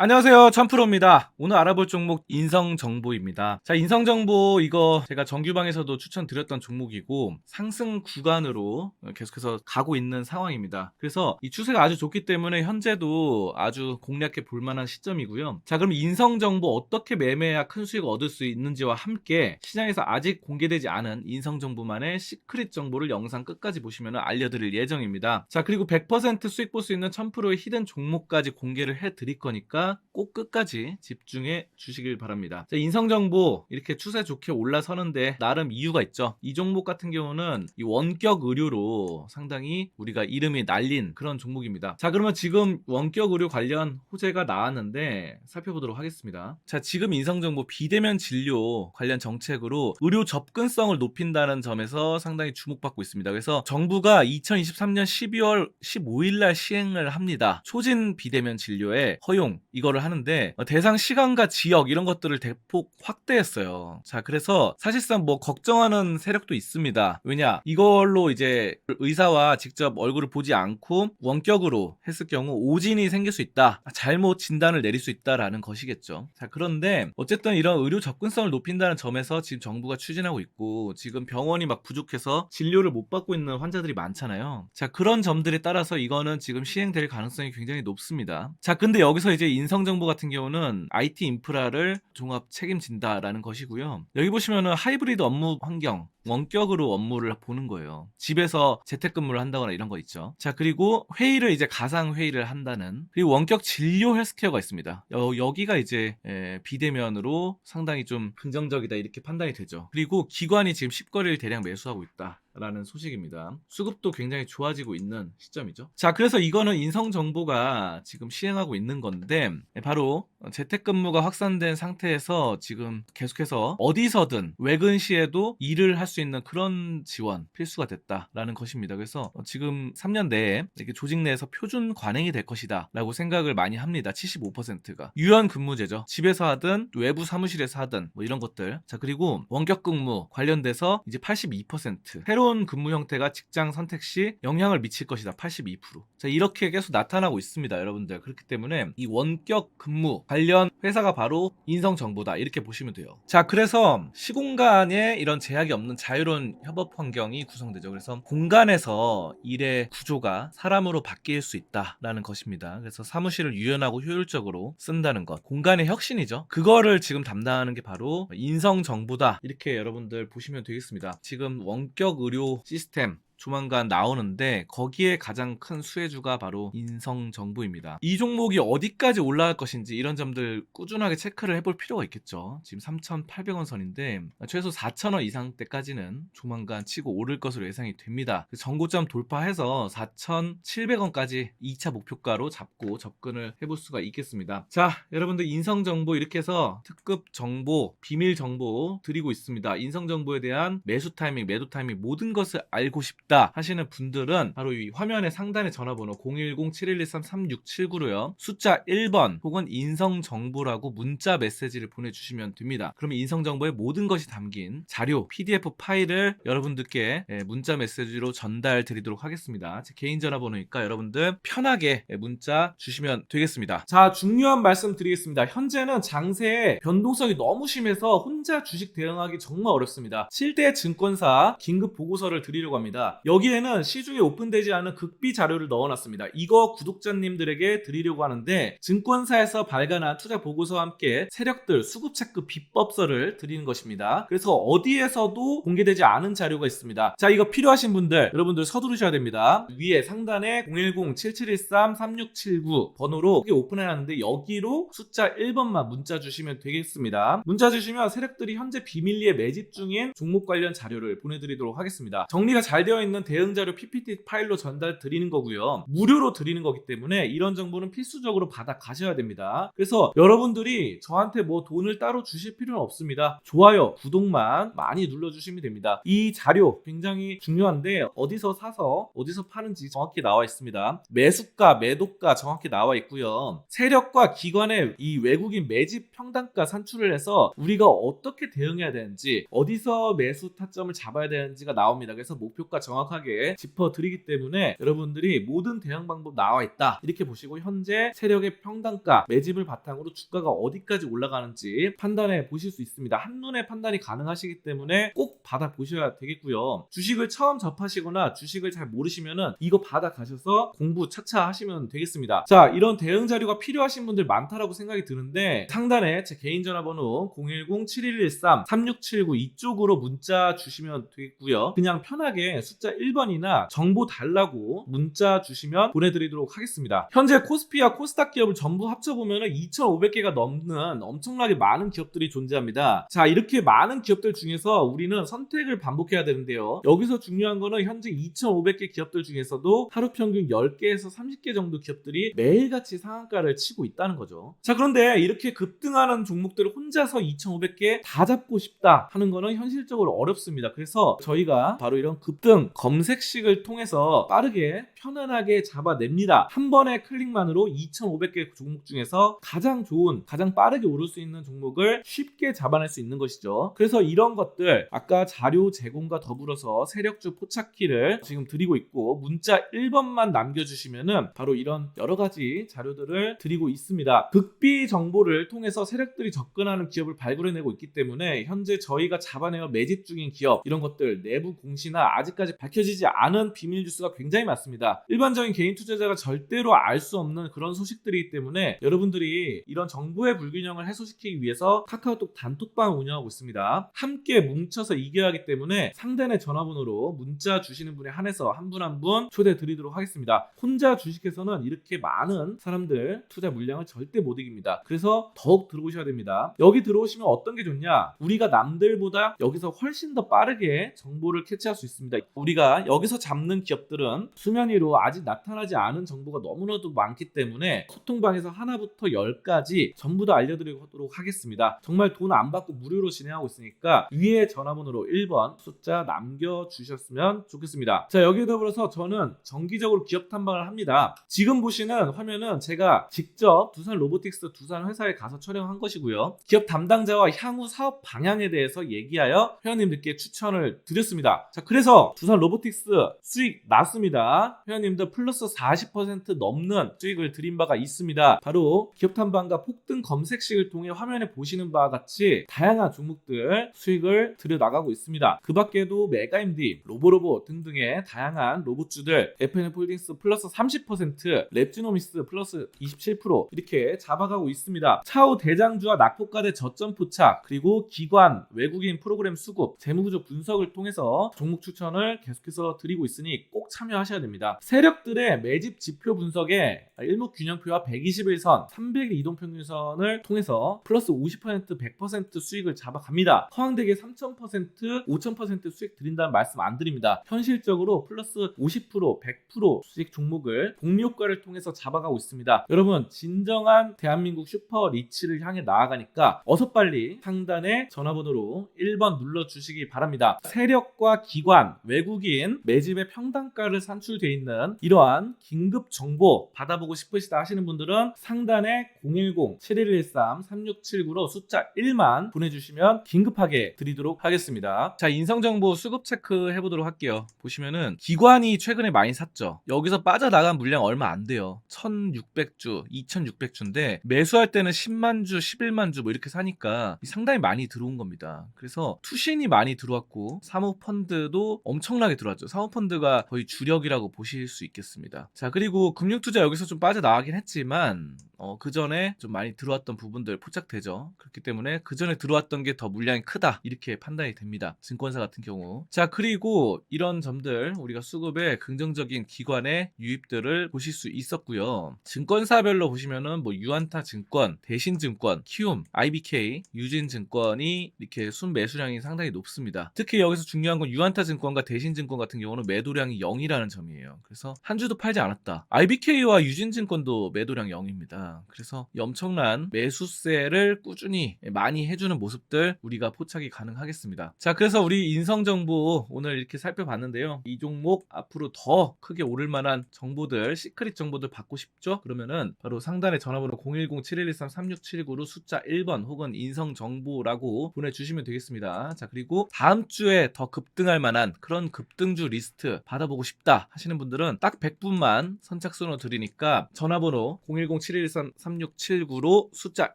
안녕하세요. 천프로입니다. 오늘 알아볼 종목 인성정보입니다. 자, 인성정보 이거 제가 정규방에서도 추천드렸던 종목이고 상승 구간으로 계속해서 가고 있는 상황입니다. 그래서 이 추세가 아주 좋기 때문에 현재도 아주 공략해 볼 만한 시점이고요. 자, 그럼 인성정보 어떻게 매매해야 큰 수익을 얻을 수 있는지와 함께 시장에서 아직 공개되지 않은 인성정보만의 시크릿 정보를 영상 끝까지 보시면 알려드릴 예정입니다. 자, 그리고 100% 수익 볼 수 있는 천프로의 히든 종목까지 공개를 해 드릴 거니까 꼭 끝까지 집중해 주시길 바랍니다. 자, 인성정보 이렇게 추세 좋게 올라서는데 나름 이유가 있죠. 이 종목 같은 경우는 이 원격 의료로 상당히 우리가 이름이 날린 그런 종목입니다. 자, 그러면 지금 원격 의료 관련 호재가 나왔는데 살펴보도록 하겠습니다. 자, 지금 인성정보 비대면 진료 관련 정책으로 의료 접근성을 높인다는 점에서 상당히 주목받고 있습니다. 그래서 정부가 2023년 12월 15일 날 시행을 합니다. 초진 비대면 진료에 허용 이거를 하는데 어, 대상 시간과 지역 이런 것들을 대폭 확대했어요. 자, 그래서 사실상 뭐 걱정하는 세력도 있습니다. 왜냐? 이걸로 이제 의사와 직접 얼굴을 보지 않고 원격으로 했을 경우 오진이 생길 수 있다. 잘못 진단을 내릴 수 있다라는 것이겠죠. 자, 그런데 어쨌든 이런 의료 접근성을 높인다는 점에서 지금 정부가 추진하고 있고 지금 병원이 막 부족해서 진료를 못 받고 있는 환자들이 많잖아요. 자, 그런 점들에 따라서 이거는 지금 시행될 가능성이 굉장히 높습니다. 자, 근데 여기서 이제 인 성정보 같은 경우는 IT 인프라를 종합 책임진다라는 것이고요. 여기 보시면은 하이브리드 업무 환경, 원격으로 업무를 보는 거예요. 집에서 재택근무를 한다거나 이런 거 있죠. 자, 그리고 회의를 이제 가상 회의를 한다는 그리고 원격 진료 헬스케어가 있습니다. 여, 기가 이제 에, 비대면으로 상당히 좀 긍정적이다 이렇게 판단이 되죠. 그리고 기관이 지금 10거리를 대량 매수하고 있다. 라는 소식입니다. 수급도 굉장히 좋아지고 있는 시점이죠. 자, 그래서 이거는 인성정보가 지금 시행하고 있는 건데, 바로 재택근무가 확산된 상태에서 지금 계속해서 어디서든 외근 시에도 일을 할 수 있는 그런 지원 필수가 됐다라는 것입니다. 그래서 지금 3년 내에 이렇게 조직 내에서 표준 관행이 될 것이다 라고 생각을 많이 합니다. 75%가 유연 근무제죠. 집에서 하든 외부 사무실에서 하든 뭐 이런 것들. 자 그리고 원격 근무 관련돼서 이제 82% 새로운 근무 형태가 직장 선택 시 영향을 미칠 것이다. 82%. 자 이렇게 계속 나타나고 있습니다, 여러분들. 그렇기 때문에 이 원격 근무 관련 회사가 바로 인성정보다 이렇게 보시면 돼요. 자 그래서 시공간에 이런 제약이 없는 자유로운 협업 환경이 구성되죠. 그래서 공간에서 일의 구조가 사람으로 바뀔 수 있다라는 것입니다. 그래서 사무실을 유연하고 효율적으로 쓴다는 것, 공간의 혁신이죠. 그거를 지금 담당하는 게 바로 인성정보다 이렇게 여러분들 보시면 되겠습니다. 지금 원격 의료 시스템 조만간 나오는데 거기에 가장 큰 수혜주가 바로 인성정보입니다. 이 종목이 어디까지 올라갈 것인지 이런 점들 꾸준하게 체크를 해볼 필요가 있겠죠. 지금 3,800원 선인데 최소 4,000원 이상대까지는 조만간 치고 오를 것으로 예상이 됩니다. 전고점 돌파해서 4,700원까지 2차 목표가로 잡고 접근을 해볼 수가 있겠습니다. 자, 여러분들 인성정보 이렇게 해서 특급 정보, 비밀 정보 드리고 있습니다. 인성정보에 대한 매수 타이밍, 매도 타이밍 모든 것을 알고 싶다 하시는 분들은 바로 이 화면의 상단의 전화번호 010-7113-3679로요. 숫자 1번 혹은 인성정보라고 문자 메시지를 보내주시면 됩니다. 그러면 인성정보의 모든 것이 담긴 자료, PDF 파일을 여러분들께 예, 문자 메시지로 전달 드리도록 하겠습니다. 제 개인 전화번호니까 여러분들 편하게 예, 문자 주시면 되겠습니다. 자, 중요한 말씀 드리겠습니다. 현재는 장세의 변동성이 너무 심해서 혼자 주식 대응하기 정말 어렵습니다. 7대 증권사 긴급 보고서를 드리려고 합니다. 여기에는 시중에 오픈되지 않은 극비 자료를 넣어놨습니다. 이거 구독자님들에게 드리려고 하는데 증권사에서 발간한 투자 보고서와 함께 세력들 수급 체크 비법서를 드리는 것입니다. 그래서 어디에서도 공개되지 않은 자료가 있습니다. 자, 이거 필요하신 분들 여러분들 서두르셔야 됩니다. 위에 상단에 010-7713-3679 번호로 오픈해놨는데 여기로 숫자 1번만 문자 주시면 되겠습니다. 문자 주시면 세력들이 현재 비밀리에 매집 중인 종목 관련 자료를 보내드리도록 하겠습니다. 정리가 잘 되어 있는 대응 자료 PPT 파일로 전달 드리는 거고요. 무료로 드리는 거기 때문에 이런 정보는 필수적으로 받아 가셔야 됩니다. 그래서 여러분들이 저한테 뭐 돈을 따로 주실 필요는 없습니다. 좋아요, 구독만 많이 눌러주시면 됩니다. 이 자료 굉장히 중요한데 어디서 사서 어디서 파는지 정확히 나와 있습니다. 매수가, 매도가 정확히 나와 있고요. 세력과 기관의 이 외국인 매집 평단가 산출을 해서 우리가 어떻게 대응해야 되는지 어디서 매수 타점을 잡아야 되는지가 나옵니다. 그래서 목표가 정확히 정확하게 짚어드리기 때문에 여러분들이 모든 대응 방법 나와 있다 이렇게 보시고 현재 세력의 평단가 매집을 바탕으로 주가가 어디까지 올라가는지 판단해 보실 수 있습니다. 한눈에 판단이 가능하시기 때문에 꼭 받아 보셔야 되겠고요. 주식을 처음 접하시거나 주식을 잘 모르시면은 이거 받아 가셔서 공부 차차 하시면 되겠습니다. 자, 이런 대응 자료가 필요하신 분들 많다라고 생각이 드는데 상단에 제 개인 전화번호 010-7113-3679 이쪽으로 문자 주시면 되겠고요. 그냥 편하게 숫자 1번이나 정보 달라고 문자 주시면 보내드리도록 하겠습니다. 현재 코스피와 코스닥 기업을 전부 합쳐보면 2,500개가 넘는 엄청나게 많은 기업들이 존재합니다. 자, 이렇게 많은 기업들 중에서 우리는 선택을 반복해야 되는데요. 여기서 중요한 거는 현재 2,500개 기업들 중에서도 하루 평균 10개에서 30개 정도 기업들이 매일같이 상한가를 치고 있다는 거죠. 자, 그런데 이렇게 급등하는 종목들을 혼자서 2,500개 다 잡고 싶다 하는 거는 현실적으로 어렵습니다. 그래서 저희가 바로 이런 급등 검색식을 통해서 빠르게 편안하게 잡아냅니다. 한 번의 클릭만으로 2,500개 종목 중에서 가장 좋은, 가장 빠르게 오를 수 있는 종목을 쉽게 잡아낼 수 있는 것이죠. 그래서 이런 것들 아까 자료 제공과 더불어서 세력주 포착키를 지금 드리고 있고 문자 1번만 남겨주시면은 바로 이런 여러 가지 자료들을 드리고 있습니다. 극비 정보를 통해서 세력들이 접근하는 기업을 발굴해내고 있기 때문에 현재 저희가 잡아내어 매집 중인 기업 이런 것들 내부 공시나 아직까지 밝혀지지 않은 비밀 뉴스가 굉장히 많습니다. 일반적인 개인 투자자가 절대로 알 수 없는 그런 소식들이기 때문에 여러분들이 이런 정보의 불균형을 해소시키기 위해서 카카오톡 단톡방을 운영하고 있습니다. 함께 뭉쳐서 이겨야 하기 때문에 상단의 전화번호로 문자 주시는 분에 한해서 한 분 한 분 초대 드리도록 하겠습니다. 혼자 주식해서는 이렇게 많은 사람들 투자 물량을 절대 못 이깁니다. 그래서 더욱 들어오셔야 됩니다. 여기 들어오시면 어떤 게 좋냐? 우리가 남들보다 여기서 훨씬 더 빠르게 정보를 캐치할 수 있습니다. 우리가 여기서 잡는 기업들은 수면 위로 아직 나타나지 않은 정보가 너무나도 많기 때문에 소통방에서 하나부터 열까지 전부 다 알려드리도록 하겠습니다. 정말 돈 안 받고 무료로 진행하고 있으니까 위에 전화번호로 1번 숫자 남겨주셨으면 좋겠습니다. 자 여기에 더불어서 저는 정기적으로 기업 탐방을 합니다. 지금 보시는 화면은 제가 직접 두산 로보틱스 두산 회사에 가서 촬영한 것이고요. 기업 담당자와 향후 사업 방향에 대해서 얘기하여 회원님들께 추천을 드렸습니다. 자 그래서 두산 로보틱스 수익 났습니다. 회원님들 플러스 40% 넘는 수익을 드린 바가 있습니다. 바로 기업 탐방과 폭등 검색식을 통해 화면에 보시는 바와 같이 다양한 종목들 수익을 들여나가고 있습니다. 그 밖에도 메가임디, 로보로보 등등의 다양한 로봇주들 FNF홀딩스 플러스 30%, 랩지노미스 플러스 27% 이렇게 잡아가고 있습니다. 차후 대장주와 낙폭과대 저점 포착 그리고 기관, 외국인 프로그램 수급, 재무구조 분석을 통해서 종목 추천을 계속해서 드리고 있으니 꼭 참여하셔야 됩니다. 세력들의 매집 지표 분석에 일목균형표와 121선, 300의 이동평균선을 통해서 플러스 50% 100% 수익을 잡아갑니다. 허황되게 3000%, 5000% 수익 드린다는 말씀 안 드립니다. 현실적으로 플러스 50%, 100% 수익 종목을 복리 효과를 통해서 잡아가고 있습니다. 여러분 진정한 대한민국 슈퍼 리치를 향해 나아가니까 어서 빨리 상단에 전화번호로 1번 눌러주시기 바랍니다. 세력과 기관, 외국인 매집의 평단가를 산출돼 있는 이러한 긴급 정보 받아보고 싶으시다 하시는 분들은 상단에 010-7113-3679로 숫자 1만 보내주시면 긴급하게 드리도록 하겠습니다. 자, 인성정보 수급 체크 해보도록 할게요. 보시면은 기관이 최근에 많이 샀죠. 여기서 빠져나간 물량 얼마 안 돼요. 1600주, 2600주인데 매수할 때는 10만 주, 11만 주 뭐 이렇게 사니까 상당히 많이 들어온 겁니다. 그래서 투신이 많이 들어왔고 사모펀드도 엄청나게 들어왔죠. 사모펀드가 거의 주력이라고 보실 수 있겠습니다. 자, 그리고 금융투자 여기서 좀 빠져나가긴 했지만 어, 그 전에 좀 많이 들어왔던 부분들 포착되죠. 그렇기 때문에 그 전에 들어왔던 게 더 물량이 크다. 이렇게 판단이 됩니다. 증권사 같은 경우. 자, 그리고 이런 점들 우리가 수급의 긍정적인 기관의 유입들을 보실 수 있었고요. 증권사별로 보시면은 뭐 유안타 증권, 대신 증권, 키움, IBK, 유진 증권이 이렇게 순 매수량이 상당히 높습니다. 특히 여기서 중요한 건 유안타 증권과 대신 증권 같은 경우는 매도량이 0이라는 점이에요. 그래서 한 주도 팔지 않았다. IBK와 유진증권도 매도량 0입니다. 그래서 이 엄청난 매수세를 꾸준히 많이 해주는 모습들 우리가 포착이 가능하겠습니다. 자, 그래서 우리 인성정보 오늘 이렇게 살펴봤는데요. 이 종목 앞으로 더 크게 오를 만한 정보들, 시크릿 정보들 받고 싶죠? 그러면은 바로 상단에 전화번호 010-7113-3679로 숫자 1번 혹은 인성정보라고 보내주시면 되겠습니다. 자, 그리고 다음 주에 더 급등할 만한 그런 급등주 리스트 받아보고 싶다 하시는 분들은 딱 100분만 선착순으로 드리니까 전화번호 010-7113-3679로 숫자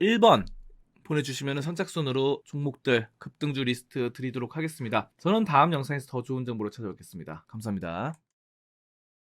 1번 보내주시면 선착순으로 종목들 급등주 리스트 드리도록 하겠습니다. 저는 다음 영상에서 더 좋은 정보로 찾아뵙겠습니다. 감사합니다.